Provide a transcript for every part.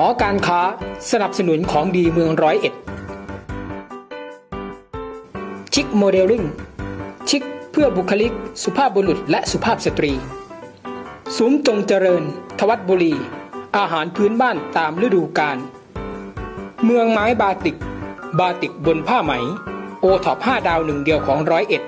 หอการค้าสนับสนุนของดีเมืองร้อยเอ็ด ชิคโมเดลลิ่ง ชิคเพื่อบุคลิก สุภาพบุรุษและสุภาพสตรีซุ้มจงเจริญ ทวัดบุรี อาหารพื้นบ้านตามฤดูกาล เมืองไม้บาติก บาติกบนผ้าไหม โอท็อป5ดาวหนึ่งเดียวของร้อยเอ็ด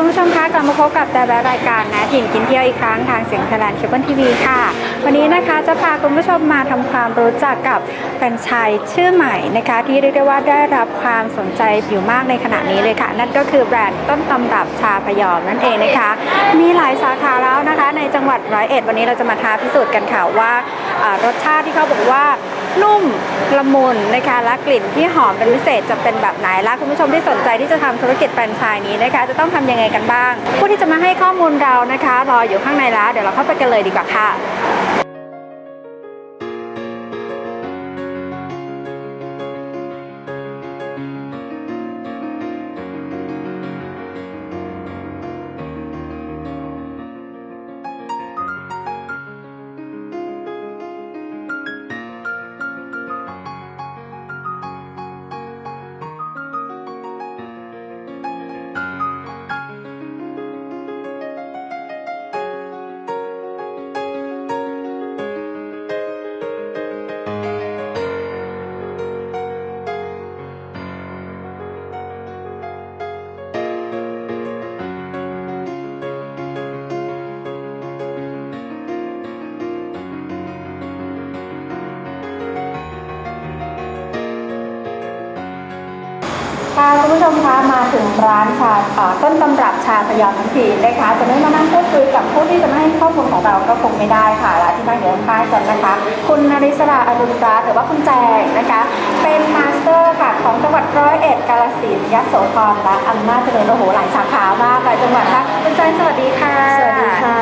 คุณผู้ชมคะกลับมาพบกับแต่และรายการนะถิ่นกินเที่ยวอีกครั้งทางเสียงไทยแลนด์เคเบิลทีวีค่ะ วันนี้นะคะจะพาคุณผู้ชมมาทำความรู้จักกับแฟรนไชส์ชื่อใหม่นะคะ ที่เรียกได้ว่าได้รับความสนใจอยู่มากในขณะนี้เลยค่ะ นั่นก็คือแบรนด์ต้นตำรับชาพยอมนั่นเองนะคะ มีหลายสาขาแล้วนะคะ ในจังหวัดร้อยเอ็ดวันนี้เราจะมาท้าพิสูจน์กันค่ะว่ารสชาติที่เขาบอกว่า นุ่มละมุนนะคะและกลิ่นที่หอมเป็นพิเศษจะเป็นแบบไหนและคุณผู้ชมที่สนใจที่จะทำธุรกิจแฟรนไชส์นี้นะคะ จะต้องทำยังไงกันบ้าง ผู้ที่จะมาให้ข้อมูลเรานะคะ รออยู่ข้างในแล้ว เดี๋ยวเราเข้าไปกันเลยดีกว่าค่ะ ค่ะคุณผู้ชมคะมาถึงร้านชาเอ่อต้นตำรับชาพยอมทั้งทีนะคะจะไม่มานั่งพูดคุยกับผู้ที่จะมาให้ข้อมูลของเราก็คงไม่ได้ค่ะและที่นั่งอยู่ข้างๆกันนะคะ คุณนริศราอรุณรัตน์หรือว่าคุณแจงนะคะ เป็นมาสเตอร์ค่ะของจังหวัดร้อยเอ็ดกาฬสินธุ์ยโสธรและอำนาจเจริญโอ้โหหลายสาขามากหลายจังหวัดค่ะคุณแจงสวัสดีค่ะสวัสดีค่ะ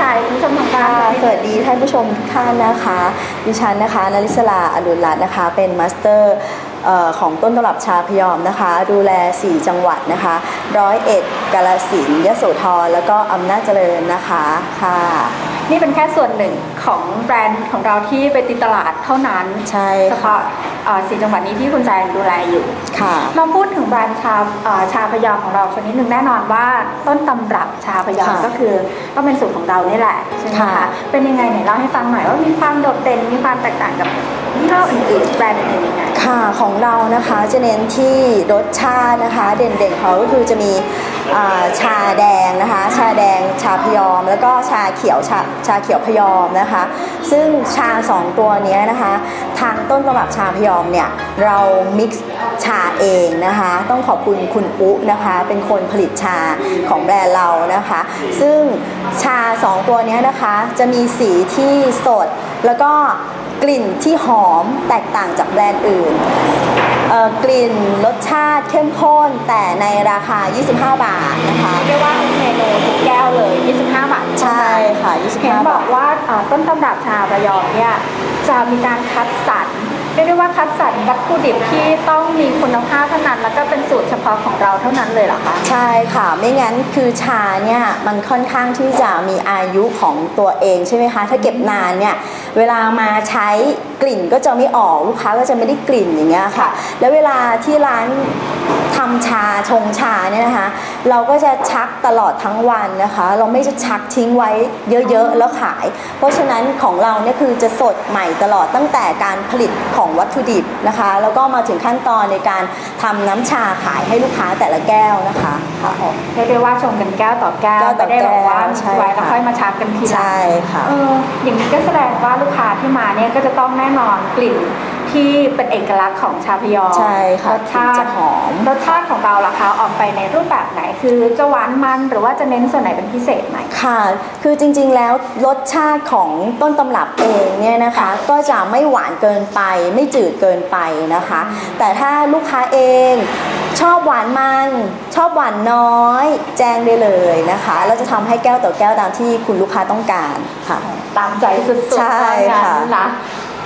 ค่ะคุณผู้ชมทางบ้าค่ะนสวัสดีท่านผู้ชมทุกท่านนะคะดิฉันนะคะนริศลาอรุณรัตน์นะคะ เป็นมาสเตอร์เอ่อ ของต้นตำรับชาพยอมนะคะ ดูแล 4 จังหวัดนะคะร้อยเอ็ดกาลสินธุ์ยโสธรแล้วก็อำนาจเจริญนะคะค่ะ นี่เป็นแค่ส่วนหนึ่งของแบรนด์ของเราที่ไปติดตลาดเท่านั้นใช่เฉค่ะพาะเอ่อสี่จังหวัดนี้ที่คุณแจงดูแลอยู่ค่ะเราพูดถึงแบรนด์ชาเอ่อชาพยอมของเราชนิดหนึ่งแน่นอนว่าต้นตำรับชาพยอมค่ะก็คือก็เป็นสูตรของเรานี่แหละใช่ไหมคะค่ะเป็นยังไงไหนเล่าให้ฟังหน่อยว่ามีความโดดเด่นมีความแตกต่างกับ ยี่ห้ออื่นๆแบรนด์อื่นๆยังไง ค่ะของเรานะคะจะเน้นที่รสชาตินะคะเด่นๆเขาก็คือจะมีอ่าชาแดงนะคะ ชาแดงชาพยอม แล้วก็ชาเขียวชาชาเขียวพยอมนะคะ ซึ่งชาสองตัวเนี้ยนะคะทางต้นตำรับชาพยอมเนี่ยเรามิกซ์ชาเองนะคะ ต้องขอบคุณคุณปุ๊นะคะเป็นคนผลิตชาของแบรนด์เรานะคะ ซึ่งชาสองตัวเนี้ยนะคะจะมีสีที่สดแล้วก็ กลิ่นที่หอมแตกต่างจากแบรนด์อื่นเอ่อกลิ่นรสชาติเข้มข้นแต่ในราคา 25 บาทนะคะเรียกว่าทุกเมนูทุกแก้วเลย 25 บาทเท่าใช่นั้นค่ะเห็น25บบาอกทว่าเอ่อต้นตำรับชาประยอมเนี่ยจะมีการคัดสรร เรียกได้ว่าคัดสรรวัตถุดิบที่ต้องมีคุณภาพเท่านั้น แล้วก็เป็นสูตรเฉพาะของเราเท่านั้นเลยเหรอคะ ใช่ค่ะ ไม่งั้นคือชาเนี่ยมันค่อนข้างที่จะมีอายุของตัวเองใช่ไหมคะ ถ้าเก็บนานเนี่ยเวลามาใช้กลิ่นก็จะไม่ออกลูกค้าก็จะไม่ได้กลิ่นอย่างเงี้ยค่ะ แล้วเวลาที่ร้าน ทำชาชงชาเนี่ยนะคะ เราก็จะชักตลอดทั้งวันนะคะ เราไม่จะชักทิ้งไว้เยอะๆแล้วขาย เพราะฉะนั้นของเราเนี่ยคือจะสดใหม่ตลอดตั้งแต่การผลิตของวัตถุดิบนะคะ แล้วก็มาถึงขั้นตอนในการทำน้ำชาขายให้ลูกค้าแต่ละแก้วนะคะค่ะ เรียกได้ว่าชงกันแก้วต่อแก้วแก้วต่อไม่ได้บอกว่าแก้วใช่ไว้แล้วค่ะ ค่อยมาชักกันทีหลัง ใช่ค่ะ เอออย่างนี้ก็แสดงว่าลูกค้าที่มาเนี่ยก็จะต้องแน่นอนกลิ่น ที่เป็นเอกลักษณ์ของชาพยอมใช่ค่ะรสชาถึงติจะหอมรสชาติของเราล่ะคะออกไปในรูปแบบไหน คือจะหวานมันหรือว่าจะเน้นส่วนไหนเป็นพิเศษไหมค่ะ คือจริงๆแล้วรสชาติของต้นตำรับเองเนี่ยนะคะ ก็จะไม่หวานเกินไป ไม่จืดเกินไปนะคะ แต่ถ้าลูกค้าเองชอบหวานมัน ชอบหวานน้อย แจ้งได้เลยนะคะ เราจะทำให้แก้วต่อแก้วตามที่คุณลูกค้าต้องการค่ะ ตามใจสุดๆใช่ว่างั้นค่ะนะ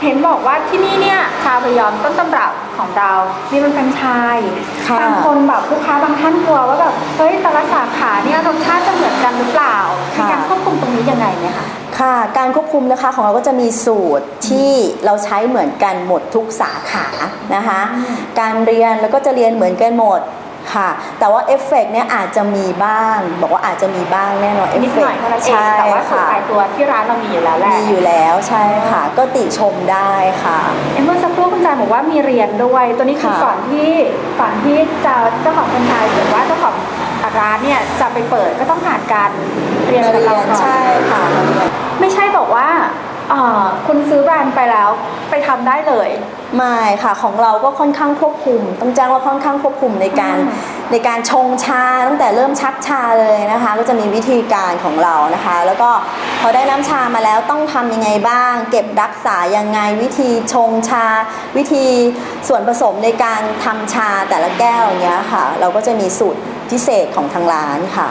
เห็นบอกว่าที่นี่เนี่ยชาพยอมต้นตำรับของเรานี่เป็นแฟรนไชส์ค่ะ บางคนแบบลูกค้าบางท่านกลัวว่าแบบเฮ้ยแต่ละสาขาเนี่ยรสชาติจะเหมือนกันหรือเปล่ามีการควบคุมตรงนี้ยังไงไหมคะ ค่ะ การควบคุมนะคะของเราก็จะมีสูตรที่เราใช้เหมือนกันหมดทุกสาขานะคะอืมการเรียนแล้วก็จะเรียนเหมือนกันหมด ค่ะ แต่ว่าเอฟเฟกต์เนี่ยอาจจะมีบ้าง บอกว่าอาจจะมีบ้างแน่นอนเอฟนิดเฟหกน่อยต์เท่านั้นเองใช่แต่ว่าสูตรค่ะตายตัวที่ร้านเรามีอยู่แล้วแหละมีอยู่แล้วใช่ค่ะ ก็ติชมได้ค่ะ เอ็มเมื่อสักครู่คุณจายบอกว่ามีเรียนด้วย ตัวนี้คือค่ะ ก่อนที่ก่อนที่จะเจ้าของแฟรนไชส์หรือว่าเจ้าของร้านเนี่ยจะไปเปิดก็ต้องผ่านการเรียนมากับเรีเรายนก่อน ใช่ค่ะมาเรียน ไม่ใช่บอกว่าเอ่อคุณซื้อแบรนด์ไปแล้วไปทำได้เลย ไม่ค่ะของเราก็ค่อนข้างควบคุม ต้องแจ้งว่าค่อนข้างควบคุมในการอืม ในการชงชาตั้งแต่เริ่มชักชาเลยนะคะ ก็จะมีวิธีการของเรานะคะ แล้วก็พอได้น้ำชามาแล้วต้องทำยังไงบ้าง เก็บรักษายังไงวิธีชงชา วิธีส่วนผสมในการทำชาแต่ละแก้วอย่างเงี้ยค่ะ เราก็จะมีสูตรพิเศษของทางร้านค่ะ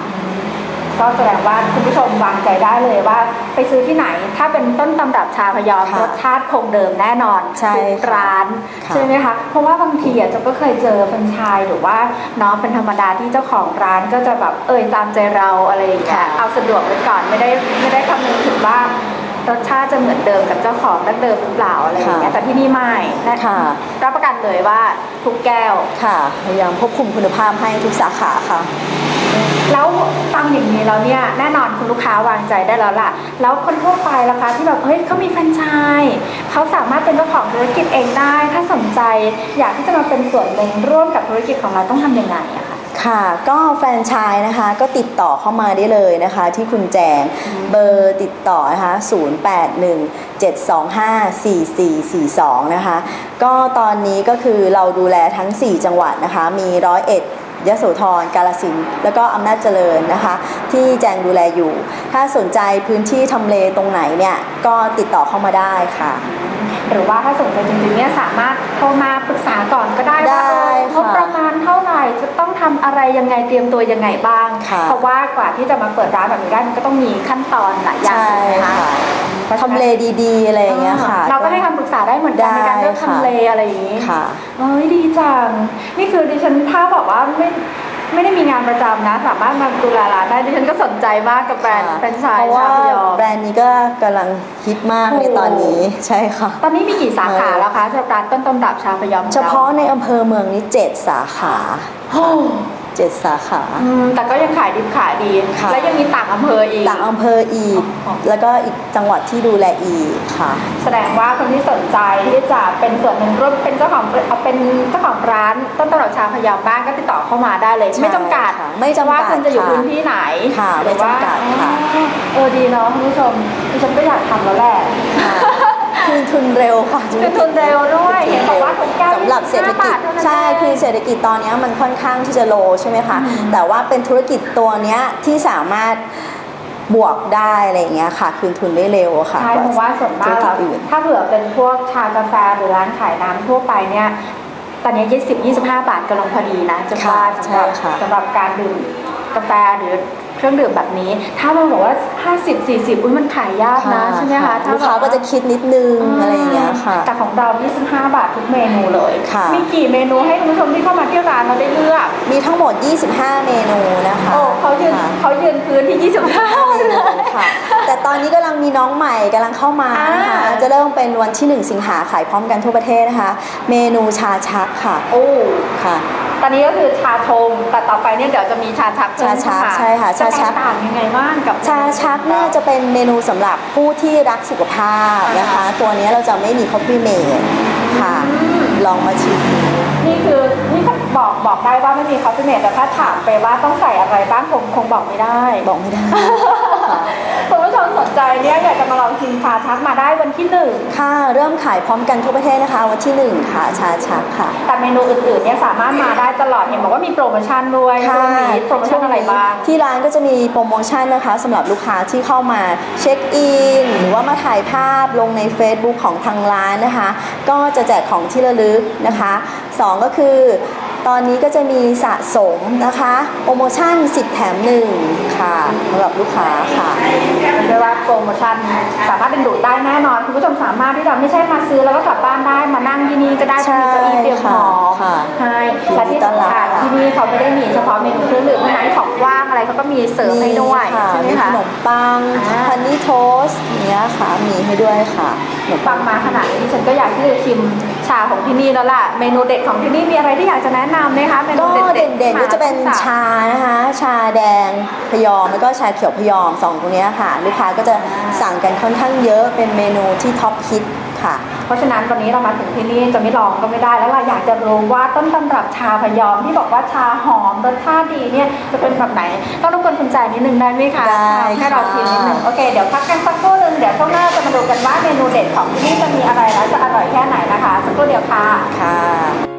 ก็แสดงว่าคุณผู้ชมวางใจได้เลยว่า ไปซื้อที่ไหน ถ้าเป็นต้นตำรับชาพยอมค่ะรสชาติคงเดิมแน่นอนใช่ทุกค่ะร้านค่ะใช่ไหมคะเพราะว่าบางทีอะจะก็เคยเจอแฟรนไชส์หรือว่าน้องเป็นธรรมดาที่เจ้าของร้านก็จะแบบเอ่ยตามใจเราอะไรอย่างเงี้ยค่ะเอาสะดวกไว้ก่อนไม่ได้ไม่ได้คำนึงถึงว่ารสชาติจะเหมือนเดิมกับเจ้าของดั้งเดิมหรือเปล่าอะไรอย่างเงี้ยแต่ที่นี่ไม่และค่ะรับประกันเลยว่าทุกแก้วค่ะพยายามควบคุมคุณภาพให้ทุกสาขาค่ะ แล้วฟังอย่างนี้แล้วเนี่ยแน่นอนคุณลูกค้าวางใจได้แล้วล่ะ แล้วคนทั่วไปล่ะคะที่แบบเฮ้ยเขามีแฟรนไชส์เขาสามารถเป็นเจ้าของธุรกิจเองได้ ถ้าสนใจอยากที่จะมาเป็นส่วนหนึ่งร่วมกับธุรกิจของเราต้องทำยังไงอะคะค่ะก็แฟรนไชส์นะคะก็ติดต่อเข้ามาได้เลยนะคะ ที่คุณแจงเบอร์ติดต่อนะคะ 0817254442 นะคะ ก็ตอนนี้ก็คือเราดูแลทั้ง 4 จังหวัดนะคะ มีร้อยเอ็ดยโสธร กาลสินธุ์แล้วก็อำนาจเจริญนะคะ ที่แจงดูแลอยู่ ถ้าสนใจพื้นที่ทำเลตรงไหนเนี่ย ก็ติดต่อเข้ามาได้ค่ะ หรือว่าถ้าสนใจจริงๆเนี่ยสามารถโทรมาปรึกษาก่อนก็ได้ว่าได้เออเขาค่ะประมาณเท่าไหร่จะต้องทำอะไรยังไงเตรียมตัวยังไงบ้าง ค่ะ เพราะว่ากว่าที่จะมาเปิดร้านแบบนี้ได้มันก็ต้องมีขั้นตอนหลายอย่างใช่ถูกไหมค่ะ เพราะฉะนั้นทำเลดีๆ อะไรอย่างเงี้ยค่ะ เราก็ให้คำปรึกษาได้เหมือนกันในการเลือกได้ค่ะทำเลอะไรอย่างนี้ค่ะเอ้ยดีจัง นี่คือดิฉันถ้าบอกว่าไม่ไม่ได้มีงานประจำนะ สามารถมาดูแลร้านได้ดิฉันก็สนใจมากกับแบรนด์ค่ะแฟรนไชเพส์ราะว่าชาพยอมแบรนด์นี้ก็กำลังฮิตมากในตอนนี้ใช่ค่ะ ตอนนี้มีกี่สาขาแล้วคะสำหรับร้านต้นตำรับชาพยอมของรเฉพาะในอำเภอเมืองนี้เจ็ดสาขาโอ้ เจ็ดสาขา อืมแต่ก็ยังขายดิบขายดี ค่ะ และยังมีต่างอำเภออีก ต่างอำเภออีก อ๋อ แล้วก็อีกจังหวัดที่ดูแลอีกค่ะ แสดงว่าคนที่สนใจที่จะเป็นส่วนหนึ่งร่วมเป็นเจ้าของเอาเป็นเจ้าของร้านต้นตำรับชาพยอมบ้างก็ติดต่อเข้ามาได้เลยใช่ไม่จำกัดค่ะไม่จำกัดว่าคุณจะอยู่ค่ะพื้นที่ไหนค่ะหรือว่าไม่จำกัดค่ะ อ๋อเออดีเนาะคุณผู้ชมดิฉันก็อยากทำแล้วแหละ ค่ะ คืนทุนเร็วค่ะคืนทุนเร็วด้วยเห็นบอกว่าทุกแก้วสำหรับเศรษฐกิจ25บาทเท่านั้นใช่เองคือเศรษฐกิจตอนนี้มันค่อนข้างที่จะโลใช่ไหมคะอืมแต่ว่าเป็นธุรกิจตัวเนี้ยที่สามารถบวกได้อะไรอย่างเงี้ยค่ะ คืนทุนได้เร็วค่ะใช่เพราะว่าส่วนมากธุรเราจอื่นถ้าเผื่อเป็นพวกชากาแฟหรือร้านขายน้ำทั่วไปเนี่ยตอนนี้20 25บาทกำลังพอดีนะจะว่าสำหรับใช่ค่ะสำหรับการดื่มกาแฟหรือ เครื่องดื่มแบบนี้ ถ้ามันบอกว่า 50 40 อุ้ยมันขายยากนะใช่ไหมคะถ้ลูกค้าแบบว่ก็จะคิดนิดนึงอะไรอย่างเงี้ยค่ะ แต่ของเรา 25 บาททุกเมนูเลยค่ะมีกี่เมนูให้คุณผู้ชมที่เข้ามาที่ร้านเราได้เลือก มีทั้งหมด 25 เมนูนะคะโอ้เขายืนค่ะเขายืนพื้นที่ 25เมนูค่ะ แต่ตอนนี้กำลังมีน้องใหม่กำลังเข้ามานะคะอ่าจะเริ่มเป็นวันที่ 1 สิงหาขายพร้อมกันทั่วประเทศนะคะ เมนูชาชักค่ะ โอ้ค่ะ ตอนนี้ก็คือชาชงแต่ต่อไปเนี่ยเดี๋ยวจะมีชาชักเพิ่มชาชักเข้มใช่ค่ะจะชาชักแตกต่างยังไงบ้างกับชาชักเนี่ยจะเป็นเมนูสำหรับผู้ที่รักสุขภาพนะคะ ตัวนี้เราจะไม่มีคอฟฟี่เมดค่ะ ลองมาชิมดูนี่คือนี่ก็บอกบอกได้ว่าไม่มีคอฟฟี่เมดแต่ถ้าถามไปว่าต้องใส่อะไรบ้างคงคงบอกไม่ได้ บอกไม่ได้ ใจเนี่ยอยากจะมาลองชิมชาชักมาได้วันที่หนึ่งค่ะเริ่มขายพร้อมกันทั่วประเทศนะคะ วันที่1ค่ะชาชักค่ะ แต่เมนูอื่นๆเนี่ยสามารถมาได้ตลอดเห็นบอกว่ามีโปรโมชั่นด้วยช่วงนี้โปรโมชั่นอะไรบ้างที่ร้านก็จะมีโปรโมชั่นนะคะสำหรับลูกค้าที่เข้ามาเช็คอินหรือว่ามาถ่ายภาพลงใน Facebook ของทางร้านนะคะ ก็จะแจกของที่ระลึกนะคะสองก็คือ ตอนนี้ก็จะมีสะสมนะคะ โปรโมชั่น 10 แถม1ค่ะสำหรับลูกค้าค่ะเรียกว่าโปรโมชั่นสามารถดึงดูดได้แน่นอนคุณผู้ชมสามารถที่จะไม่ใช่มาซื้อแล้วก็กลับบ้านได้มานั่งที่นี่ก็ได้ใช่มีเก้าอี้เตรียมพร้อมค่ะใช่และที่สำคัญที่นี่เขาไม่ได้มีเฉพาะเมนูเครื่องดื่มเท่านั้นของว่างอะไรเขาก็มีเสริมให้ด้วยค่ะใช่ไหมมีขคะ นมปังอ่า ฮันนี่โทสต์เนี้ยค่ะ มีให้ด้วยค่ะขนมฟัปังงมาขนาดนี้ฉันก็อยากที่จะชิมชาของที่นี่แล้วล่ะ เมนูเด็ดของที่นี่มีอะไรที่อยากจะแนะนำไหมคะเมนูก็เด็ดๆเด่นๆก็จะเป็นค่ชานะคะ ชาแดงพยอมแล้วก็ชาเขียวพยอมสองตรงเนี้ยค่ะ ลูกค้าก็จะสั่งกันค่อนข้างเยอะเป็นเมนูที่ท็อปฮิตค่ะ เพราะฉะนั้นวันนี้เรามาถึงที่นี่จะไม่ลองก็ไม่ได้ แล้วเราอยากจะรู้ว่าต้นตำรับชาพยอมที่บอกว่าชาหอมรสชาติดีเนี่ยจะเป็นแบบไหน ต้องรบกวนคุณแจนิดนึงได้ไหมคะได้ให้เราชิมนิดนึงโอเคเดี๋ยวพักกันสักครู่หนึงเดี๋ยวช่วงหน้าจะมาดูกันว่าเมนูเด็ดของที่นี่จะมีอะไรและจะอร่อยแค่ไหนนะคะสักครู่เดียวค่ะค่ะ